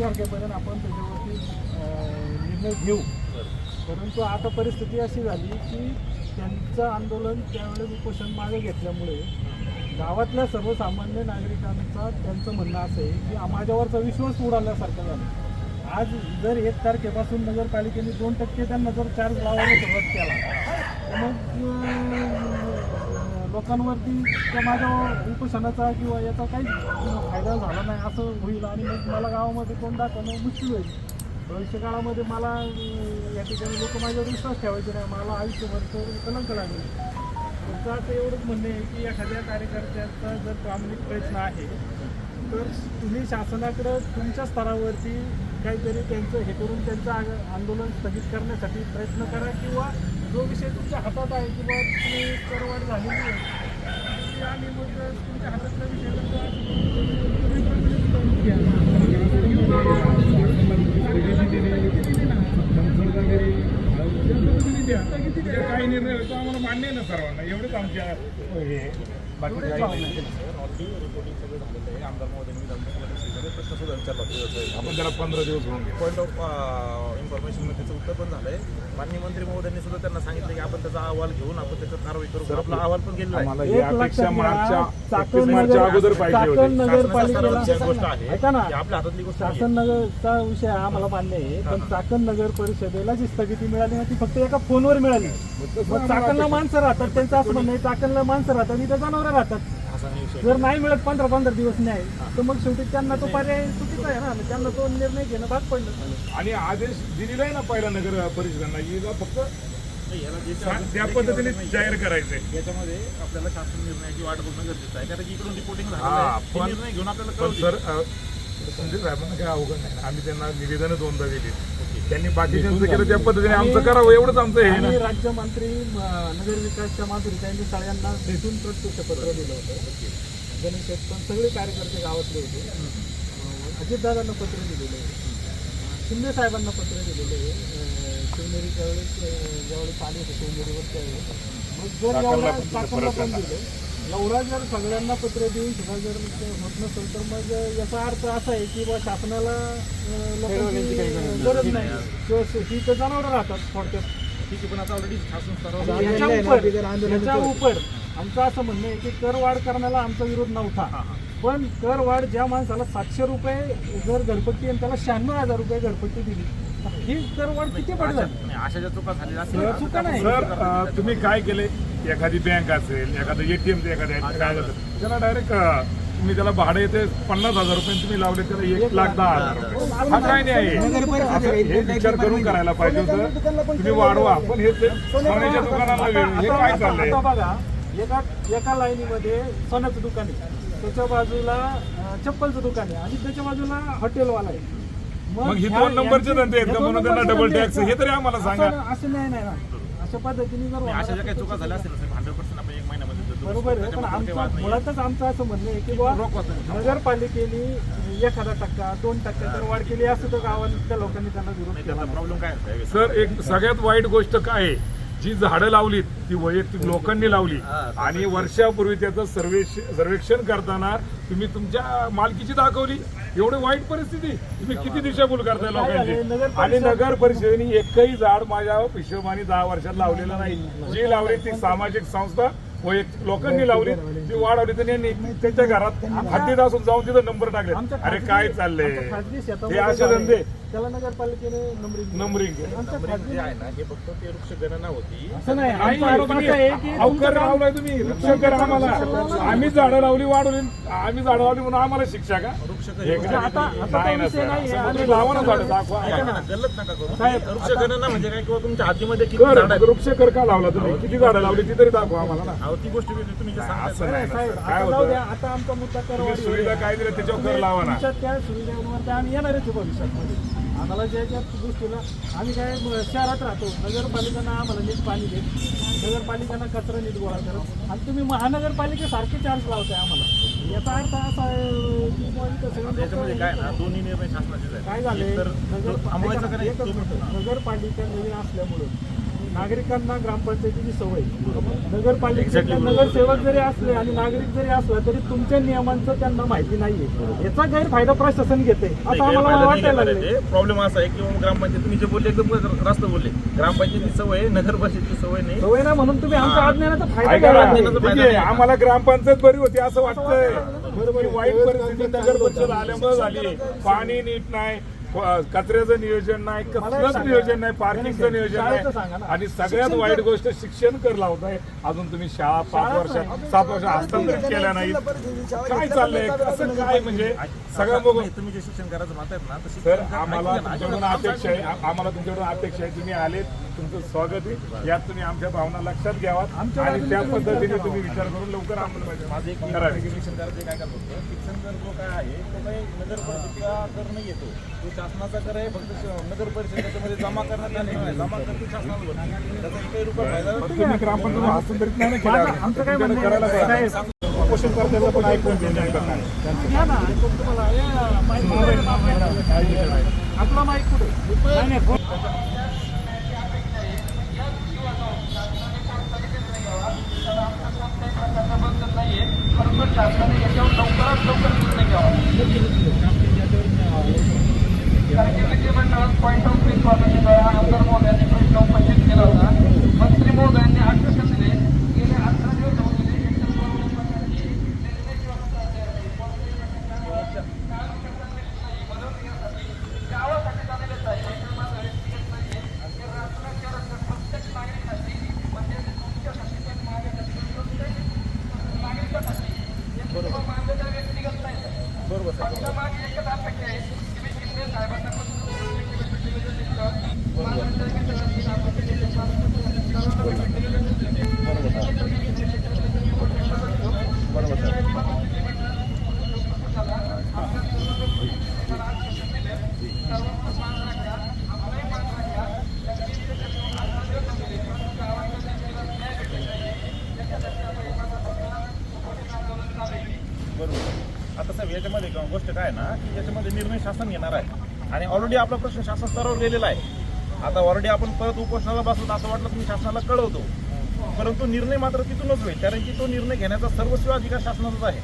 तारखेपर्यंत आपण त्याच्यावरती निर्णय घेऊ. परंतु आता परिस्थिती अशी झाली की त्यांचं आंदोलन त्यावेळेस उपोषण मागे घेतल्यामुळे गावातल्या सर्वसामान्य नागरिकांचा त्यांचं म्हणणं असं आहे की माझ्यावरचा विश्वास उडाल्यासारखं झालं. आज जर एक तारखेपासून नगरपालिकेने दोन टक्के त्यांना जर चार्ज लावायला सुरुवात केला. मग लोकांवरती त्या माझ्या उपोषणाचा किंवा याचा काही फायदा झाला नाही असं होईल आणि मग मला गावामध्ये कोण दाखवणं मुश्किल होईल. भविष्य काळामध्ये मला या ठिकाणी लोक माझ्यावर विश्वास ठेवायचे नाही. मला आयुष्यभर तर कलंक लागेल. तुमचं आता एवढंच म्हणणं आहे की एखाद्या कार्यकर्त्याचा जर प्रामाणिक प्रयत्न आहे तर तुम्ही शासनाकडं तुमच्या स्तरावरती काहीतरी त्यांचं हे करून त्यांचं आंदोलन स्थगित करण्यासाठी प्रयत्न करा किंवा जो विषय तुमच्या हातात आहे किंवा तुम्ही करवाढ झालेली आहे मग तुमच्या हातातला विषय घ्या. काही निर्णय होतो आम्हाला मान्य आहे ना सर्वांना एवढेच आमच्या हे बाकी. रिपोर्टिंग सगळं झालेलं आहे आमदार महोदयांनी प्रश्न सुद्धा विचारला आपण त्याला पंधरा दिवस पॉईंट ऑफ इन्फॉर्मेशनमध्ये त्याचं उत्तर पण झालंय. माननीय मंत्री महोदयांनी सुद्धा त्यांना सांगितलं की आपण त्याचा अहवाल घेऊन आपण त्याच्यात कारवाई करू. आपला अहवाल पण गेलेला आहे. ही लक्षात मार्चच्या एकतीस चाकण मार्चच्या नगर- अगोदर पाहिजे होती. नगरपालिकेला गोष्ट आहे आपल्या हातातली गोष्ट चाकण नगरचा विषय आम्हाला मान्य आहे पण चाकण नगर परिषदेला जी स्थगिती मिळाली ना ती फक्त एका फोनवर मिळाली. मग चाकणला माणसं राहतात त्यांचं असं म्हणणं आहे चाकणला माणसं राहतात इथं जनावरं राहतात. असा नाही विषय. जर नाही मिळत पंधरा पंधरा दिवस न्याय तर मग शेवटी त्यांना तो पर्याय चुकीचा आहे ना. मग त्यांना तो निर्णय घेणं भाग पडलं. आणि आदेश दिलेला आहे ना पहिला नगर परिषदांना हिला फक्त त्या पद्धतीने जाहीर करायचंय. याच्यामध्ये आपल्याला शासन निर्णयाची वाट बघणं गरजेचं आहे. कारण की इकडून रिपोर्टिंग हा, निर्णय घेऊन आपल्याला. सर संजय साहेबांना काय अवघड नाही आम्ही त्यांना निवेदन दोनदा दिली त्यांनी बाकीच्यांचं केलं त्या पद्धतीने आमचं करावं एवढंच आमचं हे आहे आणि ना. राज्यमंत्री म, नगर विकासच्या माधुरी त्यांनी सगळ्यांना भेटून प्रत्यक्ष पत्र दिलं होतं. गणेश पण सगळे कार्यकर्ते गावातले होते. अं, अजितदादांना पत्र दिलेलं. आहे शिंदे साहेबांना पत्र दिलेलं. आहे अं, शिवनेरी त्यावेळेस अं, ज्यावेळेस आले होते शिवनेरीवर त्यावेळेस मग जर एवढा पण चाकणला पण. दिलं. एवढा जर सगळ्यांना पत्र देऊन सुद्धा जर ते होत नसेल तर मग याचा अर्थ असा आहे की बा शासनाला अं, लोकांची गरज नाही. किंवा ही तर जनावरं राहतात थोडक्यात. ठीक आहे पण आता ऑलरेडी शासन स्तरावर याच्या उपर याच्या उपर आमचं असं म्हणणं आहे की कर वाढ करण्याला आमचा विरोध नव्हता. पण कर वाढ ज्या माणसाला सातशे रुपये जर घरपट्टी आणि त्याला शहाण्णव हजार रुपये घरपट्टी दिली ही कर वाढ किती पडलं? नाही, अशा ज्या चुका झालेल्या सगळ्या चुका नाही. सर अ, तुम्ही काय केले? एखादी बँक असेल एखादं एटीएम एखाद्या काय असेल त्याला डायरेक्ट तुम्ही त्याला भाडं येते पन्नास हजार रुपये तुम्ही लावले त्याला एक लाख दहा हजार रुपये. हा काय नाही आहे? असं हे विचार करून करायला पाहिजे होतं. तुम्ही वाढवा पण हे ते सोन्याच्या दुकानाला वेळ हे काय चाललंय? आता बघा एका एका लाईनीमध्ये सोन्याचं दुकान आहे. त्याच्या बाजूला अं, चप्पलचं दुकान आहे आणि त्याच्या बाजूला हॉटेलवाला आहे. मग हे दोन नंबरचे धंदे आहेत का हे म्हणून त्यांना डबल टॅक्स हे तरी आम्हाला सांगा असं नाही नाही ना अशा पद्धतीने जर अशा ज्या काही चुका झाल्या असतील ना, साहेब, 100% आपण एक महिन्यामध्ये बरोबर आहे पण त्याच्यामध्ये काही आमचं वाद नाही. मुळातच आमचं असं म्हणणं आहे की बुवा नाही. नगरपालिकेने एखादा टक्का दोन टक्का जर वाढ केली असं तर गावातल्या लोकांनी त्यांना विरोध नाही, केला त्याचा. प्रॉब्लेम काय आहे, साहेब? सर एक सगळ्यात वाईट गोष्ट काय आहे जी झाडं लावलीत ती वैयक्तिक लोकांनी लावली आणि वर्षापूर्वी त्याचं सर्वेश सर्वेक्षण करताना तुम्ही तुमच्या मालकीची दाखवली. एवढी वाईट परिस्थिती. तुम्ही किती दिशाभूल करताय लोकांची? आणि नगर परिषदेने एकही झाड माझ्या हिशोबाने दहा वर्षात लावलेलं नाही. जी लावली ती सामाजिक संस्था वैयक्तिक लोकांनी लावली ती वाढवली तर यांनी त्यांच्या घरात हद्दीत असून जाऊन तिथं नंबर टाकले. अरे काय चाललंय? हे असे धंदे. आहे. त्याला नगरपालिकेने नंबरिंग दिली. नंबरिंग केलं. आमच्या नंबरिंग खाजगी जे आहे ना हे फक्त ते वृक्ष गणना होती. असं नाही. नाही, आमचा आरोप तुम्ही असा आहे की अवकर तुमचं काम- लावलाय तुम्ही. वृक्ष करा आम्हाला. आम्ही झाडं लावली वाढवली आम्ही झाडं लावली म्हणून आम्हाला शिक्षा का? वृक्ष हे गणना- म्हणजे काय? किंवा तुमच्या हातीमध्ये वृक्ष कर का लावला तुम्ही? किती झाडं लावली ती तरी दाखवा आम्हाला ना. अहो, ती गोष्ट वेगळी तुम्ही जे सांगताय. असं ना, नाही ना साहेब सर. आता काय जाऊ द्या होतं आता आमचा मुद्दा तुम्ही सुविधा काय दिल्या त्याच्यावर कर लावा ना. तुमच्या त्या सुविधेवर आम्ही येणारच आहे भविष्यात आम्हाला ज्या ज्या गोष्टीला आम्ही काय म- शहरात राहतो. नगरपालिकांना आम्हाला नीट पाणी देत नगरपालिकांना कचरा नीट गोळा करत आणि तुम्ही महानगरपालिकेसारखे चार्ज लावताय आम्हाला. याचा अर्थ असा आहे की बुवा इथं सगळे लोकं- त्याच्यामध्ये काय ना दोन्ही निर्णय शासनाचे आहेत. काय झाले एक तर नगर अंमलाचं का नाही? एकच तो- मिनिट. नगरपालिका नवीन असल्यामुळं नागरिकांना ग्रामपंचायतीची सवय. नगरपालिकेचे नगरसेवक जरी असले आणि नागरिक जरी असला तरी तुमच्या नियमांचं त्यांना माहिती नाहीये. याचा गैरफायदा प्रशासन घेते. असं आम्हाला वाटायला लागले प्रॉब्लेम असा आहे की ग्रामपंचायत तुम्ही जे बोलले एकदम रास्त बोलले. ग्रामपंचायतीची सवय आहे नगर परिषदेची सवय नाही. सवय नाही म्हणून तुम्ही आमच्या अज्ञानाचा फायदा ना, आहे, आम्हाला ग्रामपंचायत बरी होती असं वाटतंय. बरोबर वाईट परिस्थिती नगर परिषद आल्यामुळे झाली. पाणी नीट नाही. कचऱ्याचं नियोजन नाही कसलंच. नियोजन नाही पार्किंगचं नियोजन. नाही. आणि सगळ्यात वाईट. गोष्ट शिक्षण कर लावताय. अजून तुम्ही शाळा पाच वर्ष नाही. सात वर्ष हस्तांतरित केल्या नाहीत. काय चाललंय? असं काय म्हणजे सगळं बघून तुम्ही जे शिक्षण करायचं म्हणतायत ना सर. आम्हाला तुमच्याकडून अपेक्षा आहे. आम्हाला तुमच्याकडून अपेक्षा आहे. तुम्ही आलेत तुमचं स्वागत आहे. यात तुम्ही आमच्या भावना लक्षात घ्यावात. आमच्या आणि त्या पद्धतीने तुम्ही विचार करून लवकर आम्हाला माझं एक करावे. शिक्षण करायचं काय करत शिक्षण कर जो काय आहे तो काही कर नाही येतो शासनाचा कर आहे फक्त नगर परिषद त्याच्यामध्ये जमा करण्यात आले नाही. जमा करते शासनाला भरती. त्याचा एकही रुपया फायदा पण तुम्ही ग्रामपंचायत हस्तांतरित नाही ना केलं माझं- आमचं काय तुमच्याकडे म्हणणं करायला आहे, पाहिजे. साहेब, उपोषण करताना पण ऐकून घेऊन त्यांचं काय. घ्या ना, ऐकून तुम्हाला या, माईक कुठे आहे? आपला माईक कुठे? नाही, नाही, फोन- पॉईंट ऑफ आमदार महोदयांनी प्रश्न उपस्थित केला होता मंत्री महोदयांनी आश्वासन दिले गेले अठरा दिवस होऊन गेले एकतर दोन वर्षांची निर्णयाची व्यवस्था अद्याप गावासाठी झालेलेच आहे हे मात्र व्यक्तिगत नाहीये. हे राष्ट्राच्या रस्त्यात प्रत्येक नागरिकासाठी म्हणजे तुमच्यासाठी पण माझ्यासाठी पण प्रत्येक नागरिकासाठी हे सर्व माझं तर व्यक्तिगत नाही बरोबर साहेब. फक्त माझी एकच अपेक्षा आहे की मी शिंदे साहेबांना पण व्यक्तिगत निवेदन देतो. माझं तर मित्रांनी आपण केलेले सर्वांना व्यक्तिगत निवेदन देतो. बरोबर आता साहेब याच्यामध्ये एक गोष्ट काय आहे ना की याच्यामध्ये निर्णय शासन घेणार आहे. आणि ऑलरेडी आपला प्रश्न शासन स्तरावर गेलेला आहे. आता ऑलरेडी आपण परत उपोषणाला बसलो असं वाटलं तुम्ही शासनाला कळवतो. परंतु निर्णय मात्र तिथूनच होईल. कारण की तो निर्णय घेण्याचा सर्वस्व अधिकार शासनाचाच आहे.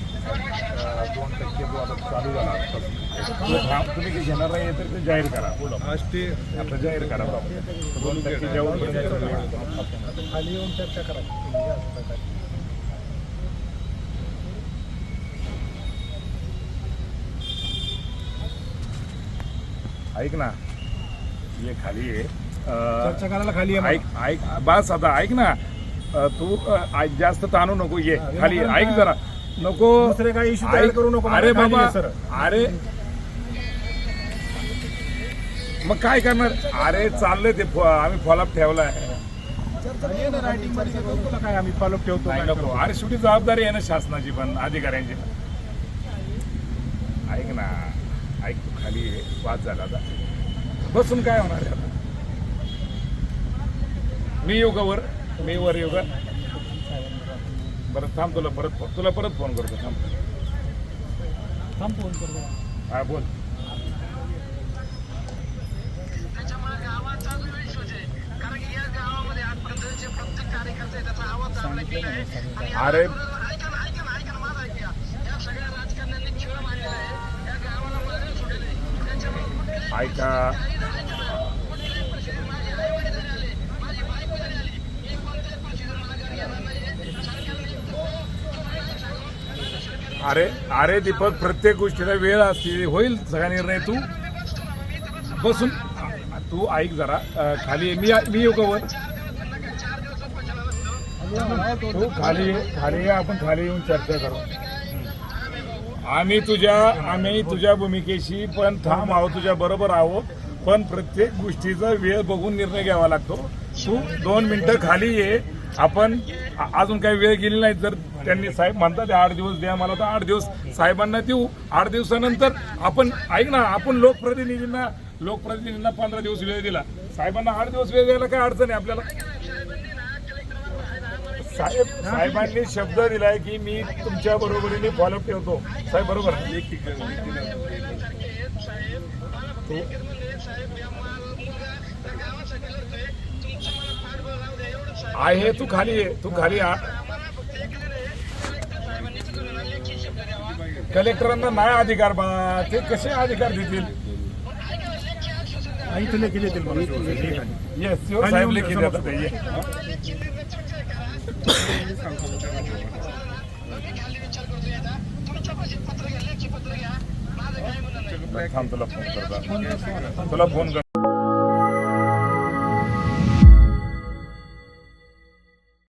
दोन टक्के जो आता चालू झाला आत्ताच. तो तुम्ही घेणार नाही तर ते जाहीर करा आता जाहीर करा दोन टक्के जेवढं खाली येऊन चर्चा करा ऐक ना ये खाली आहे चर्चा करायला खाली आहे ऐक ऐक बस आता ऐक ना. तू जास्त ताणू नको ये. खाली. ऐक जरा. नको. दुसरे काही ऐक. करू नको. अरे बाबा. अरे. मग काय करणार? अरे चाललंय ते आम्ही फॉलोअप ठेवलाय. काय आम्ही फॉलोअप ठेवतो नको. अरे शेवटी जबाबदारी आहे ना शासनाची पण अधिकाऱ्यांची ऐक ना. ऐक तू खाली. वाद झाला आता. बसून काय होणार आहे आता? मी येऊ का वर मी वर येऊ का बरं थांब तुला परत तुला परत फोन करतो थांब. थांब फोन करतो. हा बोल. त्याच्यामुळे गावाचा जो इश्यू आहे कारण की या गावामध्ये आजपर्यंत जे प्रत्येक कार्यकर्ते आहे, त्याचा आवाज दाबला गेला आहे आणि या अरे ऐका ना ऐका ना ऐका ना माझं ऐका या सगळ्या राजकारण्यांनी खेळ मांडलेला आहे या गावाला वगैरे सोडलेलं आहे त्याच्यामुळे कुठल्याही ऐका ऐका ना कुठल्याही परिस्थितीत माझे आई वडील जरी आले माझी बायको जरी आली मी कोणत्याही परिस्थितीत मला घरी येणार नाहीये सरकारने तो जो निर्णय सांगून अरे अरे दीपक प्रत्येक गोष्टीला वेळ असते. होईल सगळा निर्णय तू. बसून तू ऐक जरा. खाली ये. मी मी येऊ का वर? तू खाली ये, खाली ये, आपण खाली येऊन चर्चा करू. आम्ही तुझ्या आम्ही तुझ्या भूमिकेशी पण ठाम आहोत तुझ्या बरोबर आहोत. पण प्रत्येक गोष्टीचा वेळ बघून निर्णय घ्यावा लागतो. तू दोन मिनिटं खाली ये. आपण आ- अजून काही वेळ गेली नाही तर त्यांनी साहेब म्हणतात आठ दिवस द्या मला तर आठ दिवस. साहेबांना देऊ आठ दिवसानंतर आपण ऐक ना आपण लोकप्रतिनिधींना लोकप्रतिनिधींना पंधरा दिवस वेळ दिला. साहेबांना आठ दिवस वेळ द्यायला काय अडचण आहे आपल्याला? साहेब साहेबांनी शब्द दिलाय की मी तुमच्या बरोबरीने फॉलो ठेवतो. साहेब बरोबर? आहे तू खाली ये तू खाली आ कलेक्टरांना नाही अधिकार बा ते कसे अधिकार देतील? इथले केले ते येस साहेब लेखी देतात. थांब तुला फोन करता तुला फोन कर